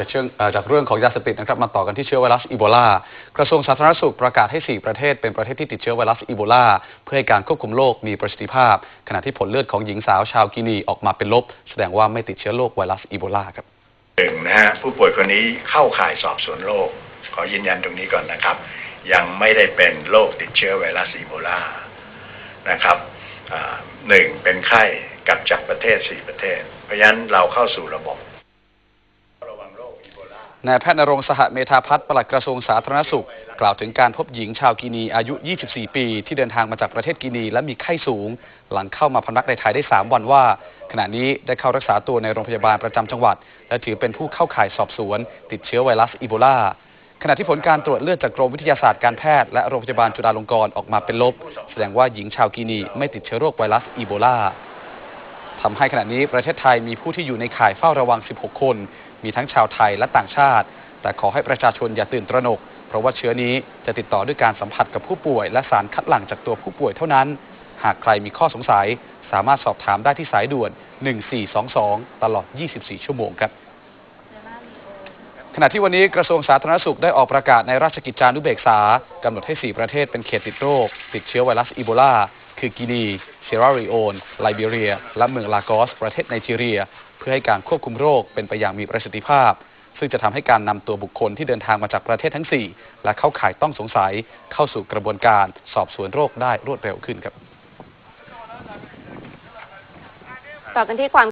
จากเชื่องจากเรื่องของยาเสพติดนะครับมาต่อกันที่เชื้อไวรัสอีโบลากระทรวงสาธารณสุขประกาศให้ 4 ประเทศเป็นประเทศที่ติดเชื้อไวรัสอีโบลาเพื่อให้การควบคุมโรคมีประสิทธิภาพ ขณะที่ผลเลือดของหญิงสาวชาวกินีออกมาเป็นลบ แสดงว่าไม่ติดเชื้อโรคไวรัสอีโบลาครับหนึ่งนะฮะผู้ป่วยคนนี้เข้าข่ายสอบสวนโรคขอยืนยันตรงนี้ก่อนนะครับ ยังไม่ได้เป็นโรคติดเชื้อไวรัสอีโบลานะครับหนึ่งเป็นไข้กลับจากประเทศสี่ประเทศ เพราะฉะนั้นเราเข้าสู่ระบบระวังโรคอีโบลา นายแพทย์นรงสหเมธาพัฒน์ปลัดกระทรวงสาธารณสุข กล่าวถึงการพบหญิงชาวกินีอายุ 24 ปี ที่เดินทางมาจากประเทศกินีและมีไข้สูง หลังเข้ามาพำนักในไทยได้ 3 วันว่า ขณะนี้ได้เข้ารักษาตัวในโรงพยาบาลประจำจังหวัด และถือเป็นผู้เข้าข่ายสอบสวน ติดเชื้อไวรัสอีโบลาขณะที่ผลการตรวจเลือดจากกรมวิทยาศาสตร์การแพทย์และโรงพยาบาลจุฬาลงกรณ์ออกมาเป็นลบ แสดงว่าหญิงชาวกินีไม่ติดเชื้อโรคไวรัสอีโบลา ทำให้ขณะนี้ประเทศไทยมีผู้ที่อยู่ในข่ายเฝ้าระวัง 16 คน มีทั้งชาวไทยและต่างชาติ แต่ขอให้ประชาชนอย่าตื่นตระหนก เพราะว่าเชื้อนี้จะติดต่อด้วยการสัมผัสกับผู้ป่วย และสารคัดหลั่งจากตัวผู้ป่วยเท่านั้น หากใครมีข้อสงสัย สามารถสอบถามได้ที่สายด่วน 1422 ตลอด 24 ชั่วโมงครับขณะที่วันนี้กระทรวงสาธารณสุขได้ออกประกาศในราชกิจจานุเบกษากำหนดให้ 4 ประเทศเป็นเขตติดโรค ติดเชื้อไวรัสอีโบลา คือกินีเซราริโอนไลบีเรีย และเมืองลากอส ประเทศไนจีเรีย เพื่อให้การควบคุมโรคเป็นไปอย่างมีประสิทธิภาพ ซึ่งจะทำให้การนำตัวบุคคลที่เดินทางมาจากประเทศทั้ง 4 และเข้าข่ายต้องสงสัย เข้าสู่กระบวนการสอบสวนโรคได้รวดเร็วขึ้นครับต่อกันที่ความ